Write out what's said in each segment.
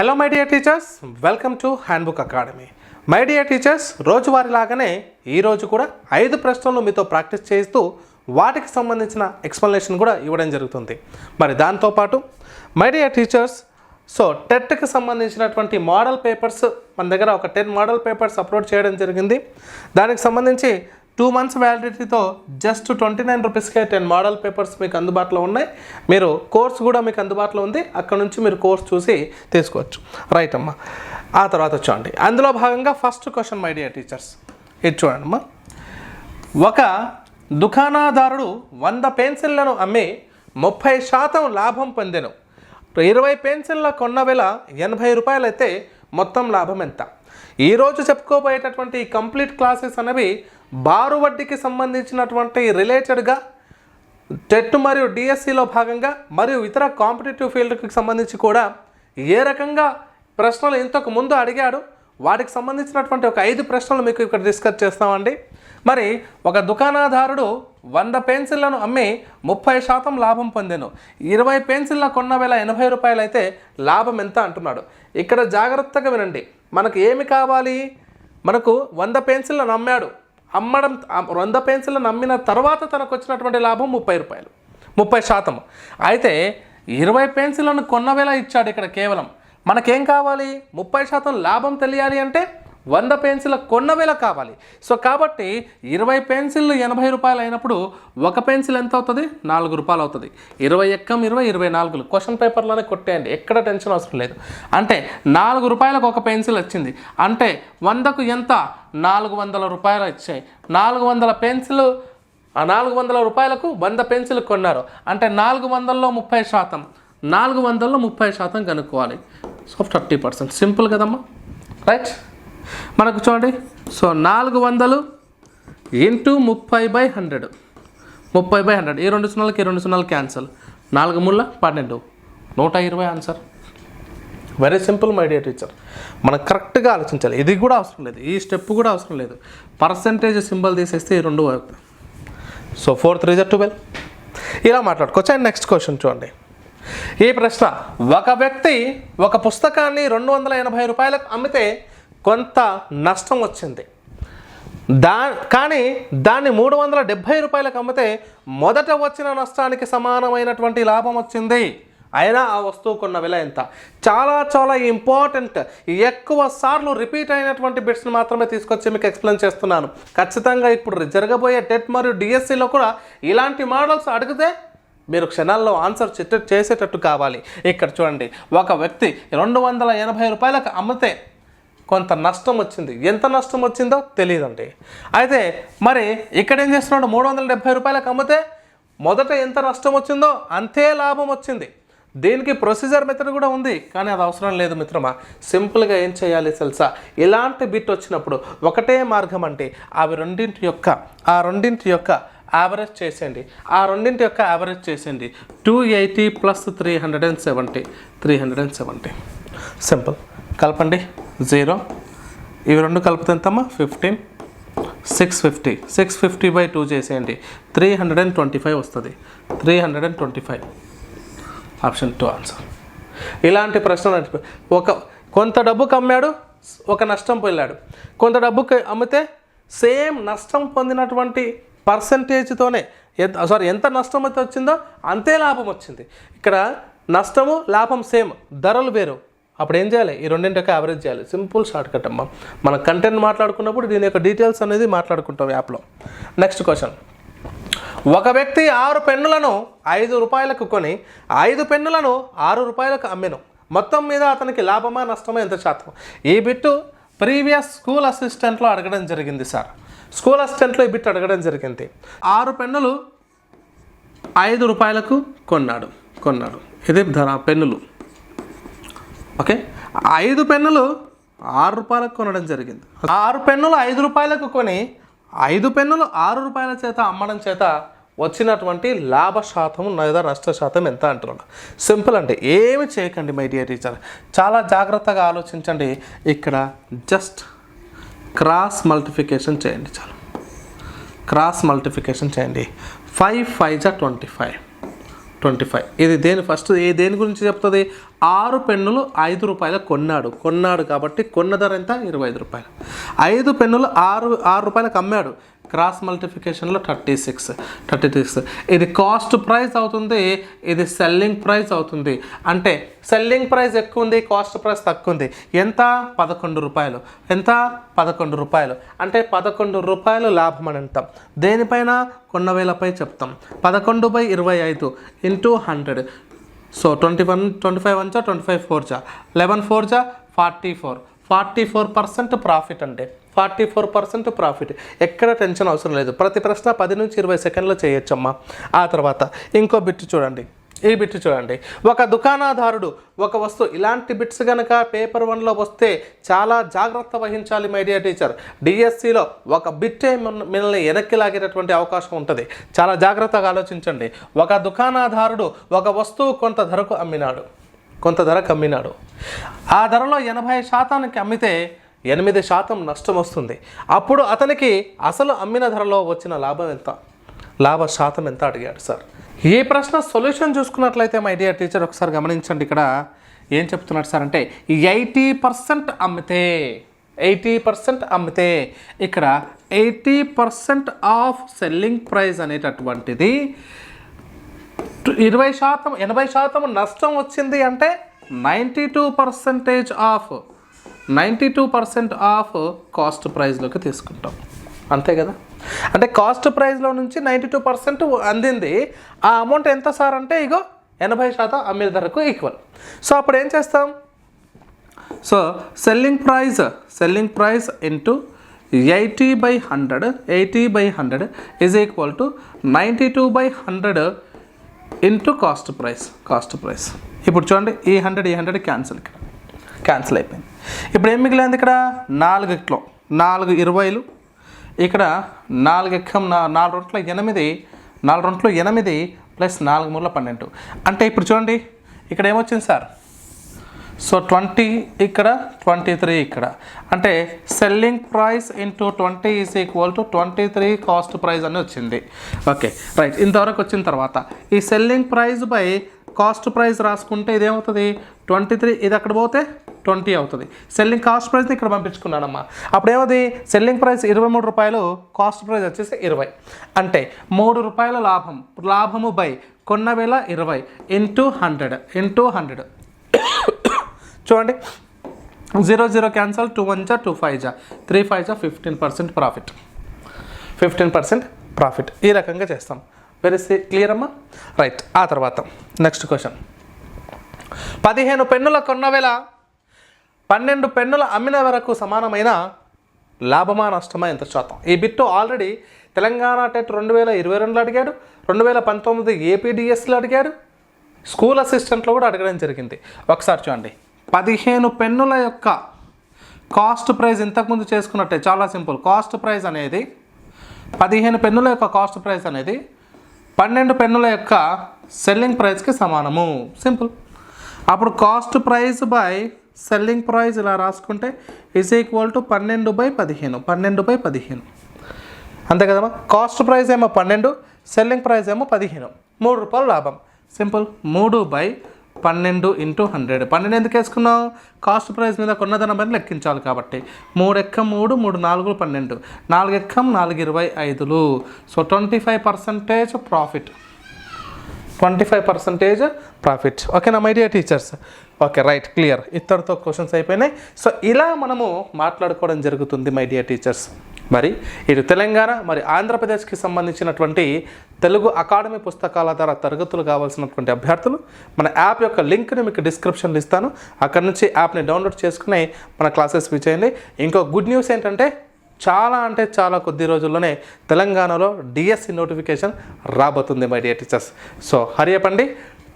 Hello my dear teachers welcome to Handbook Academy my dear teachers రోజువారి లాగానే ఈరోజు కూడా ఐదు ప్రశ్నలు మీతో ప్రాక్టీస్ చేస్తూ వాటికి సంబంధించిన ఎక్స్ప్లెనేషన్ కూడా ఇవ్వడం జరుగుతుంది. మరి దాంతోపాటు మై డియర్ టీచర్స్ సో టెట్కి సంబంధించినటువంటి మోడల్ పేపర్స్ మన దగ్గర ఒక టెన్ మోడల్ పేపర్స్ అప్లోడ్ చేయడం జరిగింది. దానికి సంబంధించి టూ మంత్స్ వ్యాలిడిటీతో జస్ట్ ట్వంటీ నైన్ రూపీస్కే టెన్ మోడల్ పేపర్స్ మీకు అందుబాటులో ఉన్నాయి. మీరు కోర్స్ కూడా మీకు అందుబాటులో ఉంది. అక్కడ నుంచి మీరు కోర్స్ చూసి తీసుకోవచ్చు. రైట్ అమ్మా. ఆ తర్వాత చూడండి. అందులో భాగంగా first question my dear teachers ఇది చూడండి అమ్మా. ఒక దుకాణదారుడు వంద పెన్సిళ్ళను అమ్మి ముప్పై శాతం లాభం పొందెను. ఇరవై పెన్సిళ్ళ కొన్న వెల ఎనభై రూపాయలైతే మొత్తం లాభం ఎంత? ఈరోజు చెప్పుకోబోయేటటువంటి ఈ కంప్లీట్ క్లాసెస్ అనేవి బారు వడ్డీకి సంబంధించినటువంటి రిలేటెడ్గా టెట్ మరియు డిఎస్సిలో భాగంగా మరియు ఇతర కాంపిటేటివ్ ఫీల్డ్కి సంబంధించి కూడా ఏ రకంగా ప్రశ్నలు ఇంతకు ముందు అడిగాడు వాటికి సంబంధించినటువంటి ఒక ఐదు ప్రశ్నలు మీకు ఇక్కడ డిస్కస్ చేస్తామండి. మరి ఒక దుకాణదారుడు వంద పెన్సిళ్ళను అమ్మి ముప్పై శాతం లాభం పొందాను. ఇరవై పెన్సిళ్ళ కొన్న వేల ఎనభై రూపాయలు అయితే లాభం ఎంత అంటున్నాడు. ఇక్కడ జాగ్రత్తగా వినండి. మనకు ఏమి కావాలి? మనకు వంద పెన్సిళ్ళను నమ్మాడు. అమ్మడం వంద పెన్సిళ్ళను నమ్మిన తర్వాత తనకు వచ్చినటువంటి లాభం ముప్పై రూపాయలు. ముప్పై శాతం. అయితే ఇరవై పెన్సిళ్ళను కొన్నవేలా ఇచ్చాడు ఇక్కడ కేవలం. మనకేం కావాలి? ముప్పై శాతం లాభం తెలియాలి అంటే వంద పెన్సిల్ కొన్న వేల కావాలి. సో కాబట్టి ఇరవై పెన్సిల్ ఎనభై రూపాయలు అయినప్పుడు ఒక పెన్సిల్ ఎంత అవుతుంది? నాలుగు రూపాయలు అవుతుంది. ఇరవై ఎక్కం ఇరవై ఇరవై నాలుగులు. క్వశ్చన్ పేపర్లోనే కొట్టేయండి. ఎక్కడ టెన్షన్ అవసరం లేదు. అంటే నాలుగు రూపాయలకు ఒక పెన్సిల్ వచ్చింది. అంటే వందకు ఎంత? నాలుగు వందల రూపాయలు వచ్చాయి. నాలుగు వందల పెన్సిల్ ఆ నాలుగు వందల రూపాయలకు వంద పెన్సిల్ కొన్నారు. అంటే నాలుగు వందల్లో ముప్పై శాతం. నాలుగు వందల్లో ముప్పై శాతం కనుక్కోవాలి. సో థర్టీ పర్సెంట్ సింపుల్ కదమ్మా. రైట్ మనకు చూడండి. సో నాలుగు వందలు ఇంటూ ముప్పై బై హండ్రెడ్. ముప్పై బై హండ్రెడ్. ఈ రెండు సున్నాలకి ఈ రెండు సున్నాలు క్యాన్సల్. నాలుగు ముళ్ళ పన్నెండు. నూట ఇరవై answer. Very simple my dear teacher మనం కరెక్ట్గా ఆలోచించాలి. ఇది కూడా అవసరం లేదు. ఈ స్టెప్ కూడా అవసరం లేదు. పర్సంటేజ్ సింబల్ తీసేస్తే ఈ రెండు సో ఫోర్ త్రీ జర్ ట్వెల్వ్ ఇలా మాట్లాడుకోవచ్చు. అండ్ నెక్స్ట్ క్వశ్చన్ చూడండి. ఈ ప్రశ్న ఒక వ్యక్తి ఒక పుస్తకాన్ని రెండు వందల ఎనభై రూపాయలకు అమ్మితే కొంత నష్టం వచ్చింది. దా కానీ దాన్ని మూడు వందల డెబ్భై రూపాయలకు అమ్మితే మొదట వచ్చిన నష్టానికి సమానమైనటువంటి లాభం వచ్చింది. అయినా ఆ వస్తువు కొన్న ఎంత? చాలా చాలా ఇంపార్టెంట్. ఎక్కువ సార్లు రిపీట్ అయినటువంటి బిట్స్ని మాత్రమే తీసుకొచ్చి మీకు ఎక్స్ప్లెయిన్ చేస్తున్నాను. ఖచ్చితంగా ఇప్పుడు జరగబోయే టెట్ మరియు డిఎస్సిలో కూడా ఇలాంటి మోడల్స్ అడిగితే మీరు క్షణాల్లో ఆన్సర్ చెట్టు చేసేటట్టు కావాలి. ఇక్కడ చూడండి ఒక వ్యక్తి రెండు వందల ఎనభై రూపాయలకు అమ్మితే కొంత నష్టం వచ్చింది. ఎంత నష్టం వచ్చిందో తెలియదండి. అయితే మరి ఇక్కడ ఏం చేస్తున్నాడు? మూడు వందల డెబ్బై రూపాయలకు అమ్మితే మొదట ఎంత నష్టం వచ్చిందో అంతే లాభం వచ్చింది. దీనికి ప్రొసీజర్ మెథడ్ కూడా ఉంది. కానీ అది అవసరం లేదు మిత్రమా. సింపుల్గా ఏం చేయాలి తెలుసా? ఇలాంటి బిట్ వచ్చినప్పుడు ఒకటే మార్గం అంటే అవి రెండింటి యొక్క ఆ రెండింటి యొక్క యావరేజ్ చేసేయండి. ఆ రెండింటి యొక్క యావరేజ్ చేసేయండి. Two eighty plus three hundred and seventy three hundred and seventy simple కలపండి. జీరో. ఇవి రెండు కలిపితే ఎంతమ్మా? Fifteen. Six fifty. Six fifty by two చేసేయండి. Three hundred and twenty five వస్తుంది. Three hundred and twenty five. Option two answer. ఇలాంటి ప్రశ్నలు ఒక కొంత డబ్బుకి అమ్మాడు ఒక నష్టం పొందాడు. కొంత డబ్బుకి అమ్మితే సేమ్ నష్టం పొందినటువంటి పర్సంటేజ్తోనే ఎంత సారీ ఎంత నష్టం అయితే వచ్చిందో అంతే లాభం వచ్చింది. ఇక్కడ నష్టము లాభం సేమ్ ధరలు వేరు. అప్పుడు ఏం చేయాలి? ఈ రెండింటి యొక్క యావరేజ్ చేయాలి. సింపుల్ షార్ట్ కట్ అమ్మా. మనం కంటెంట్ మాట్లాడుకున్నప్పుడు దీని యొక్క డీటెయిల్స్ అనేది మాట్లాడుకుంటాం యాప్లో నెక్స్ట్ క్వశ్చన్ ఒక వ్యక్తి ఆరు పెన్నులను ఐదు రూపాయలకు కొని ఐదు పెన్నులను ఆరు రూపాయలకు అమ్మెను. మొత్తం మీద అతనికి లాభమా నష్టమా ఎంత శాతం? ఈ బిట్టు ప్రీవియస్ స్కూల్ అసిస్టెంట్లో అడగడం జరిగింది సార్. స్కూల్ అసిస్టెంట్లో ఈ బిట్ అడగడం జరిగింది. ఆరు పెన్నులు ఐదు రూపాయలకు కొన్నాడు. కొన్నాడు. ఇది ధర పెన్నులు. ఓకే? ఐదు పెన్నులు ఆరు రూపాయలకు కొనడం జరిగింది. ఆరు పెన్నులు ఐదు రూపాయలకు కొని ఐదు పెన్నులు ఆరు రూపాయల చేత అమ్మడం చేత వచ్చినటువంటి లాభ శాతం లేదా నష్ట శాతం ఎంత అంటున్నాడు సింపుల్ అంటే ఏమి చేయకండి మై డియర్ టీచర్. చాలా జాగ్రత్తగా ఆలోచించండి. ఇక్కడ జస్ట్ క్రాస్ మల్టిఫికేషన్ చేయండి చాలు. క్రాస్ మల్టిఫికేషన్ చేయండి. ఫైవ్ ఫైవ్ జా ట్వంటీ ఫైవ్. Twenty five. ఇది దేని ఫస్ట్ ఏ దేని గురించి చెప్తుంది? ఆరు పెన్నులు ఐదు రూపాయలు కొన్నాడు. కొన్నాడు కాబట్టి కొన్న ధర ఎంత? ఇరవై ఐదు రూపాయలు. ఐదు పెన్నులు ఆరు ఆరు రూపాయలకు అమ్మాడు. క్రాస్ మల్టిఫికేషన్లో థర్టీ సిక్స్ థర్టీ సిక్స్. ఇది కాస్ట్ ప్రైస్ అవుతుంది ఇది సెల్లింగ్ ప్రైస్ అవుతుంది. అంటే సెల్లింగ్ ప్రైస్ ఎక్కువ ఉంది కాస్ట్ ప్రైస్ తక్కువ ఉంది. ఎంత? పదకొండు రూపాయలు. ఎంత? పదకొండు రూపాయలు. అంటే పదకొండు రూపాయలు లాభం అని అంటాం దేనిపైన? కొన్న వేలపై చెప్తాం. పదకొండు బై ఇరవై ఐదు into hundred. So twenty one twenty five one చా ట్వంటీ ఫైవ్ ఫోర్ జా లెవెన్ ఫోర్ జా forty four forty four percent profit అంటే ఫార్టీ ఫోర్ పర్సెంట్ ప్రాఫిట్ ఎక్కడ టెన్షన్ అవసరం లేదు. ప్రతి ప్రశ్న పది నుంచి ఇరవై సెకండ్లో చేయొచ్చమ్మా. ఆ తర్వాత ఇంకో బిట్ చూడండి. ఈ బిట్ చూడండి. ఒక దుకాణదారుడు ఒక వస్తువు ఇలాంటి బిట్స్ కనుక పేపర్ వన్లో వస్తే చాలా జాగ్రత్త వహించాలి మై డియర్ టీచర్. డిఎస్సిలో ఒక బిట్టే మిమ్మల్ని మిమ్మల్ని వెనక్కి లాగేటటువంటి అవకాశం ఉంటుంది. చాలా జాగ్రత్తగా ఆలోచించండి. ఒక దుకాణదారుడు ఒక వస్తువు కొంత ధరకు అమ్మినాడు. కొంత ధరకు అమ్మినాడు. ఆ ధరలో ఎనభై శాతానికి అమ్మితే ఎనిమిది శాతం నష్టం వస్తుంది. అప్పుడు అతనికి అసలు అమ్మిన ధరలో వచ్చిన లాభం ఎంత? లాభ శాతం ఎంత అడిగాడు సార్? ఈ ప్రశ్న సొల్యూషన్ చూసుకున్నట్లయితే మై డియర్ టీచర్ ఒకసారి గమనించండి. ఇక్కడ ఏం చెప్తున్నాడు సార్ అంటే ఎయిటీ పర్సెంట్ అమ్మితే ఎయిటీ పర్సెంట్ అమ్మితే ఇక్కడ eighty percent of selling price అనేటటువంటిది ఇరవై శాతం ఎనభై శాతం నష్టం వచ్చింది అంటే ninety two percentage of ninety two percent of cost ప్రైస్లోకి తీసుకుంటాం. అంతే కదా? అంటే కాస్ట్ ప్రైస్లో నుంచి నైంటీ టూ పర్సెంట్ అందింది. ఆ అమౌంట్ ఎంత సార్ అంటే ఇగో ఎనభై శాతం అమ్మే ధరకు ఈక్వల్ సో అప్పుడు ఏం చేస్తాం? So selling price selling price into eighty by hundred eighty by hundred is equal to ninety two by hundred into cost price cost price ఇప్పుడు చూడండి ఈ హండ్రెడ్ ఈ హండ్రెడ్ క్యాన్సిల్ ఇక్కడ. క్యాన్సిల్ అయిపోయింది. ఇప్పుడు ఏం మిగిలింది ఇక్కడ? నాలుగు కిలో నాలుగు ఇరవైలు. ఇక్కడ నాలుగు ఎక్కం నా నాలుగు రొంట్ల ఎనిమిది నాలుగు రొంట్లు ఎనిమిది ప్లస్ నాలుగు మూల పన్నెండు. అంటే ఇప్పుడు చూడండి ఇక్కడ ఏమొచ్చింది సార్? సో ట్వంటీ ఇక్కడ ట్వంటీ త్రీ ఇక్కడ. అంటే selling price into twenty is equal to twenty three cost price అని వచ్చింది. ఓకే రైట్ ఇంతవరకు వచ్చిన తర్వాత ఈ selling price by cost price రాసుకుంటే ఇదేమవుతుంది? ట్వంటీ త్రీ ఇది అక్కడ పోతే? ట్వంటీ అవుతుంది. సెల్లింగ్ కాస్ట్ ప్రైస్ని ఇక్కడ పంపించుకున్నానమ్మా అప్పుడు ఏమవుతుంది సెల్లింగ్ ప్రైస్ ఇరవై మూడు రూపాయలు కాస్ట్ ప్రైస్ వచ్చేసి ఇరవై. అంటే మూడు రూపాయల లాభం. లాభము బై కొన్న వేల ఇరవై ఇంటూ హండ్రెడ్ ఇంటూ హండ్రెడ్. చూడండి. Zero zero cancel two one జా టూ ఫైవ్ జా. త్రీ ఫైవ్ జా fifteen percent profit. Fifteen percent profit. ఈ రకంగా చేస్తాం. వెరీ క్లియర్ అమ్మా? రైట్ ఆ తర్వాత నెక్స్ట్ క్వశ్చన్ పదిహేను పెన్నుల కొన్న వేళ పన్నెండు పెన్నుల అమ్మిన వరకు సమానమైన లాభమా నష్టమా ఎంత శాతం? ఈ బిట్టు ఆల్రెడీ తెలంగాణ టెట్ రెండు వేల ఇరవై రెండులో అడిగాడు రెండు వేల పంతొమ్మిది ఏపీడిఎస్లో అడిగాడు స్కూల్ అసిస్టెంట్లో కూడా అడగడం జరిగింది. ఒకసారి చూడండి. పదిహేను పెన్నుల యొక్క కాస్ట్ ప్రైస్ ఇంతకుముందు చేసుకున్నట్టే చాలా సింపుల్. కాస్ట్ ప్రైస్ అనేది పదిహేను పెన్నుల యొక్క కాస్ట్ ప్రైస్ అనేది పన్నెండు పెన్నుల యొక్క సెల్లింగ్ ప్రైస్కి సమానము. సింపుల్. అప్పుడు cost price by selling price ఇలా రాసుకుంటే ఇజ్ ఈక్వల్ టు పన్నెండు బై పదిహేను పన్నెండు బై పదిహేను. అంతే కదమ్మా? కాస్ట్ ప్రైస్ ఏమో పన్నెండు సెల్లింగ్ ప్రైస్ ఏమో పదిహేను. మూడు రూపాయలు లాభం. సింపుల్ మూడు బై పన్నెండు ఇంటూ హండ్రెడ్ పన్నెండు ఎందుకు వేసుకున్నావు? కాస్ట్ ప్రైస్ మీద కొన్నదనం పైన లెక్కించాలి కాబట్టి. మూడు ఎక్కం మూడు మూడు నాలుగు పన్నెండు. నాలుగు ఎక్కం నాలుగు ఇరవై ఐదులు. So twenty five percentage profit twenty five percentage profit ఓకేనా my dear teachers okay right clear ఇతరుతో questions అయిపోయినాయి. సో ఇలా మనము మాట్లాడుకోవడం జరుగుతుంది మై డియర్ టీచర్స్ మరి ఇటు తెలంగాణ మరి ఆంధ్రప్రదేశ్కి సంబంధించినటువంటి తెలుగు అకాడమీ పుస్తకాల ద్వారా తరగతులు కావాల్సినటువంటి అభ్యర్థులు మన యాప్ యొక్క లింక్ని మీకు డిస్క్రిప్షన్లో ఇస్తాను. అక్కడ నుంచి యాప్ని డౌన్లోడ్ చేసుకుని మన క్లాసెస్ చేయండి ఇంకో గుడ్ న్యూస్ ఏంటంటే చాలా అంటే చాలా కొద్ది రోజుల్లోనే తెలంగాణలో డిఎస్సి నోటిఫికేషన్ రాబోతుంది మై డియర్ టీచర్స్ సో హరియపండి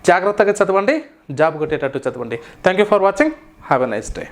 జాగ్రత్తగా చదవండి. జాబ్ కొట్టేటట్టు చదవండి. Thank you for watching have a nice day